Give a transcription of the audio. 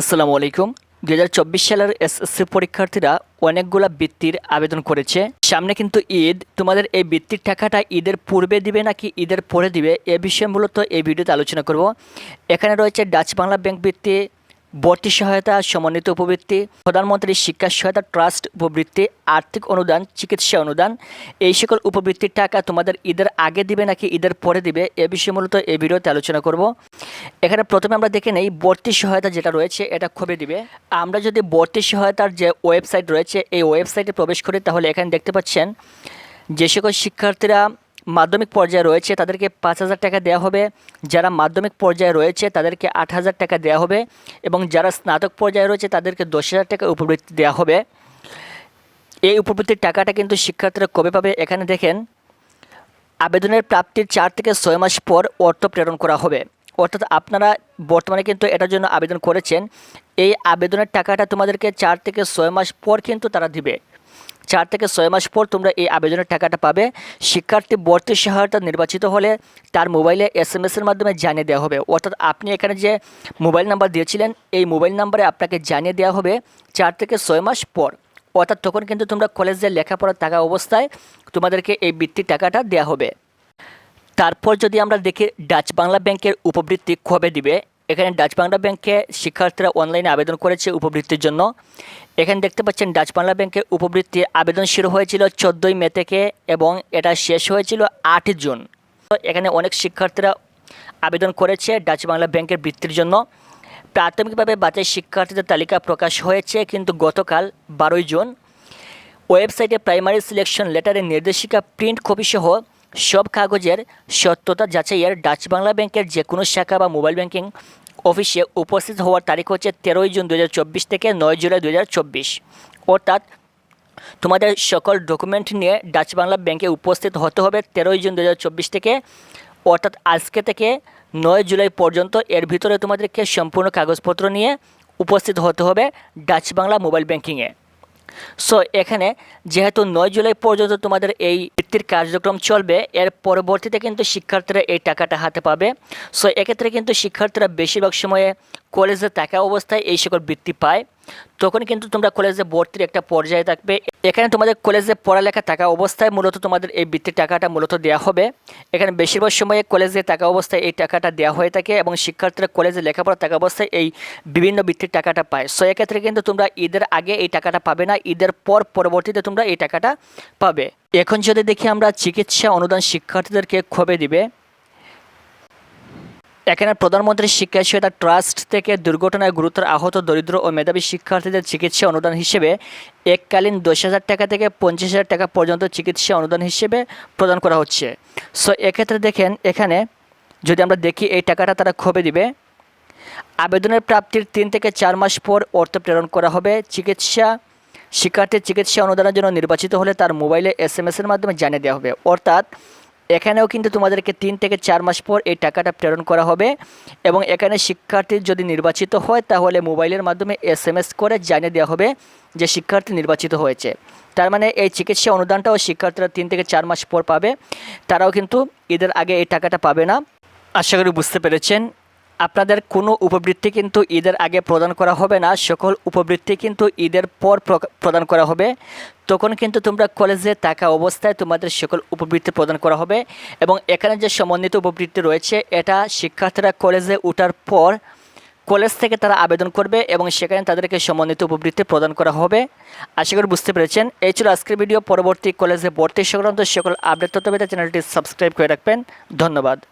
আসসালামু আলাইকুম। দু হাজার চব্বিশ সালের এসএসসি পরীক্ষার্থীরা অনেকগুলা বৃত্তির আবেদন করেছে। সামনে কিন্তু ঈদ। তোমাদের এই বৃত্তির টাকাটা ঈদের পূর্বে দিবে নাকি ঈদের পরে দিবে? এ বিষয়ে মূলত এই ভিডিওতে আলোচনা করব। এখানে রয়েছে ডাচ বাংলা ব্যাংক বৃত্তি ভর্তি সহায়তা, সমন্বিত উপবৃত্তি প্রধানমন্ত্রী শিক্ষা সহায়তা ট্রাস্ট উপবৃত্তি, আর্থিক অনুদান, চিকিৎসা অনুদান, এই সকল উপবৃত্তির টাকা তোমাদের ঈদের আগে দিবে নাকি ঈদের পরে দিবে, এ বিষয়ে মূলত এই ভিডিওতে আলোচনা করব। এখানে প্রথমে আমরা দেখে নেই বর্তি সহায়তা যেটা রয়েছে, এটা কবে দিবে। আমরা যদি বর্তি সহায়তার যে ওয়েবসাইট রয়েছে, এই ওয়েবসাইটে প্রবেশ করি, তাহলে এখানে দেখতে পাচ্ছেন যে সকল শিক্ষার্থীরা মাধ্যমিক পর্যায়ে রয়েছে, তাদেরকে পাঁচ হাজার টাকা দেওয়া হবে। যারা মাধ্যমিক পর্যায়ে রয়েছে, তাদেরকে আট হাজার টাকা দেওয়া হবে এবং যারা স্নাতক পর্যায়ে রয়েছে, তাদেরকে দশ হাজার টাকা উপবৃত্তি দেওয়া হবে। এই উপবৃত্তির টাকাটা কিন্তু শিক্ষার্থীরা কবে পাবে এখানে দেখেন। আবেদনের প্রাপ্তির চার থেকে ছয় মাস পর অর্থ প্রেরণ করা হবে। অর্থাৎ আপনারা বর্তমানে কিন্তু এটার জন্য আবেদন করেছেন। এই আবেদনের টাকাটা তোমাদেরকে চার থেকে ছয় মাস পর কিন্তু তারা দিবে। চার থেকে ছয় মাস পর তোমরা এই আবেদনের টাকাটা পাবে। শিক্ষার্থী ভর্তি সহায়তা নির্বাচিত হলে তার মোবাইলে এস এম এসের মাধ্যমে জানিয়ে দেওয়া হবে। অর্থাৎ আপনি এখানে যে মোবাইল নাম্বার দিয়েছিলেন, এই মোবাইল নাম্বারে আপনাকে জানিয়ে দেওয়া হবে চার থেকে ছয় মাস পর। অর্থাৎ তখন কিন্তু তোমরা কলেজে লেখাপড়া থাকা অবস্থায় তোমাদেরকে এই বৃত্তির টাকাটা দেওয়া হবে। তারপর যদি আমরা দেখি, ডাচ বাংলা ব্যাংকের উপবৃত্তি কবে দিবে? এখানে ডাচ বাংলা ব্যাংকে শিক্ষার্থীরা অনলাইনে আবেদন করেছে উপবৃত্তির জন্য। এখানে দেখতে পাচ্ছেন ডাচ বাংলা ব্যাংকের উপবৃত্তির আবেদন শুরু হয়েছিল চোদ্দোই মে থেকে এবং এটা শেষ হয়েছিল আটই জুন। তো এখানে অনেক শিক্ষার্থীরা আবেদন করেছে ডাচ বাংলা ব্যাংকের বৃত্তির জন্য। প্রাথমিকভাবে বাচ্চার শিক্ষার্থীদের তালিকা প্রকাশ হয়েছে কিন্তু গতকাল বারোই জুন। ওয়েবসাইটে প্রাইমারি সিলেকশন লেটারের নির্দেশিকা, প্রিন্ট কপি সহ সব কাগজের সত্যতা যাচাইয়ের ডাচ বাংলা ব্যাংকের যে কোনো শাখা বা মোবাইল ব্যাংকিং অফিসে উপস্থিত হওয়ার তারিখ হচ্ছে তেরোই জুন দু হাজার চব্বিশ থেকে নয় জুলাই দুই হাজার চব্বিশ। অর্থাৎ তোমাদের সকল ডকুমেন্ট নিয়ে ডাচ বাংলা ব্যাংকে উপস্থিত হতে হবে তেরোই জুন দু হাজার চব্বিশ থেকে। অর্থাৎ আজকে থেকে নয় জুলাই পর্যন্ত এর ভিতরে তোমাদেরকে সম্পূর্ণ কাগজপত্র নিয়ে উপস্থিত হতে হবে ডাচ বাংলা মোবাইল ব্যাংকিংয়ে। সো এখানে যেহেতু নয় জুলাই পর্যন্ত তোমাদের এই বৃত্তির কার্যক্রম চলবে, এর পরবর্তীতে কিন্তু শিক্ষার্থীরা এই টাকাটা হাতে পাবে। সো এক্ষেত্রে কিন্তু শিক্ষার্থীরা বেশিরভাগ সময়ে কলেজে থাকা অবস্থায় এই সকল বৃত্তি পায়। তখন কিন্তু তোমরা কলেজে ভর্তির একটা পর্যায়ে থাকবে। এখানে তোমাদের কলেজে পড়ালেখা থাকা অবস্থায় মূলত তোমাদের এই বৃত্তির টাকাটা মূলত দেওয়া হবে। এখানে বেশিরভাগ সময়ে কলেজে থাকা অবস্থায় এই টাকাটা দেওয়া হয়ে থাকে এবং শিক্ষার্থীরা কলেজে লেখাপড়া থাকা অবস্থায় এই বিভিন্ন বৃত্তির টাকাটা পায়। সো এক্ষেত্রে কিন্তু তোমরা ঈদের আগে এই টাকাটা পাবে না, ঈদের পর পরবর্তীতে তোমরা এই টাকাটা পাবে। এখন যদি দেখি আমরা চিকিৎসা অনুদান শিক্ষার্থীদেরকে কবে দিবে? এখানে প্রধানমন্ত্রী শিক্ষা সহায়তা ট্রাস্ট থেকে দুর্ঘটনায় গুরুতর আহত দরিদ্র ও মেধাবী শিক্ষার্থীদের চিকিৎসা অনুদান হিসেবে এককালীন দশ হাজার টাকা থেকে পঞ্চাশ হাজার টাকা পর্যন্ত চিকিৎসা অনুদান হিসেবে প্রদান করা হচ্ছে। সো এক্ষেত্রে দেখেন, এখানে যদি আমরা দেখি এই টাকাটা তারা কবে দিবে। আবেদনের প্রাপ্তির তিন থেকে চার মাস পর অর্থ প্রেরণ করা হবে। চিকিৎসা, শিক্ষার্থীর চিকিৎসা অনুদানের জন্য নির্বাচিত হলে তার মোবাইলে এস এম এসের মাধ্যমে জানিয়ে দেওয়া হবে। অর্থাৎ এখানেও কিন্তু তোমাদেরকে তিন থেকে চার মাস পর এই টাকাটা প্রেরণ করা হবে। এবং এখানে শিক্ষার্থী যদি নির্বাচিত হয়, তাহলে মোবাইলের মাধ্যমে এস এম এস করে জানিয়ে দেওয়া হবে যে শিক্ষার্থী নির্বাচিত হয়েছে। তার মানে এই চিকিৎসা অনুদানটাও শিক্ষার্থীরা তিন থেকে চার মাস পর পাবে। তারাও কিন্তু ঈদের আগে এই টাকাটা পাবে না। আশা করি বুঝতে পেরেছেন। আপনাদের কোনো উপবৃত্তি কিন্তু ঈদের আগে প্রদান করা হবে না। সকল উপবৃত্তি কিন্তু ঈদের পর প্র- প্রদান করা হবে। তখন কিন্তু তোমরা কলেজে থাকা অবস্থায় তোমাদের সকল উপবৃত্তি প্রদান করা হবে এবং এখানে যে সমন্বিত উপবৃত্তি রয়েছে, এটা শিক্ষার্থীরা কলেজে ওঠার পর কলেজ থেকে তারা আবেদন করবে এবং সেখানে তাদেরকে সমন্বিত উপবৃত্তি প্রদান করা হবে। আশা করি বুঝতে পেরেছেন। এই ছিল আজকের ভিডিও। পরবর্তী কলেজে ভর্তি সংক্রান্ত সকল আপডেট তথ্য পেতে চ্যানেলটি সাবস্ক্রাইব করে রাখবেন। ধন্যবাদ।